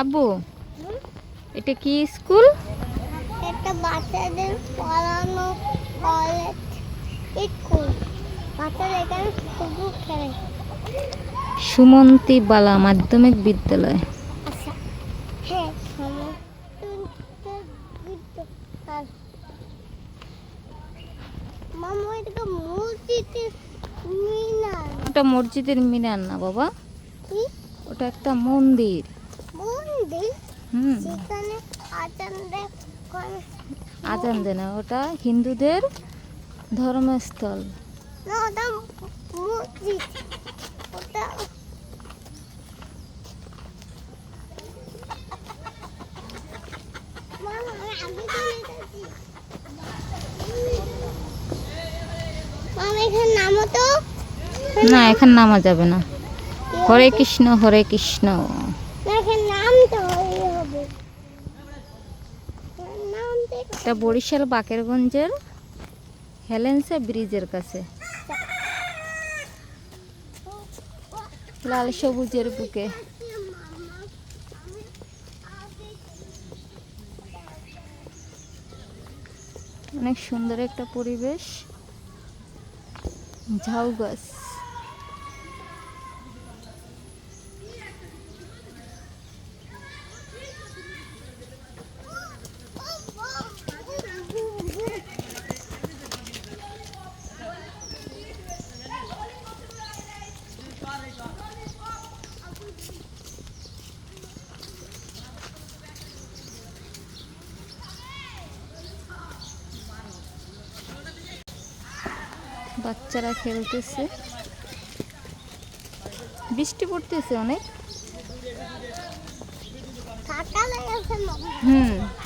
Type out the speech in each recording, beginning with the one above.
আব্বু এটা কি স্কুল? এটা বাচ্চাদের পড়ানো কলেজ স্কুল বাচ্চারা এখানে শুধু খেলে। সুমন্তি বালা মাধ্যমিক বিদ্যালয়। আচ্ছা হ্যাঁ সমস্ত আর মামা এটাকে মসজিদে মিনার। ওটা মসজিদের মিনার না বাবা? কি? ওটা একটা মন্দির। মন্দির? হুম। সেখানে আজান দেয় না ওটা হিন্দুদের ধর্মস্থল। না ওটা মসজিদ। ওটা না এখানে নামা যাবে না। হরে কৃষ্ণ হরে কৃষ্ণ। এটা বরিশাল বাকেরগঞ্জের হেলেন্সা ব্রিজের কাছে। লাল সবুজের বুকে। অনেক সুন্দর একটা পরিবেশ। ঝাউ গাছ। বাচ্চারা খেলতেছে। বৃষ্টি পড়তেছে অনেক। হুম।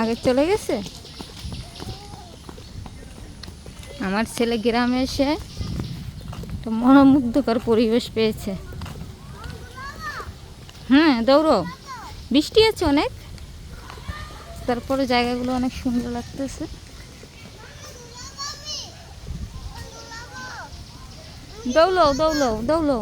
আগে চলে গেছে? আমার ছেলে গ্রামে এসে মনোমুগ্ধকর পরিবেশ পেয়েছে। হ্যাঁ দৌড়ো। বৃষ্টি আছে অনেক। তারপরে জায়গাগুলো অনেক সুন্দর লাগতেছে। দৌড়ো দৌড়ো দৌড়ো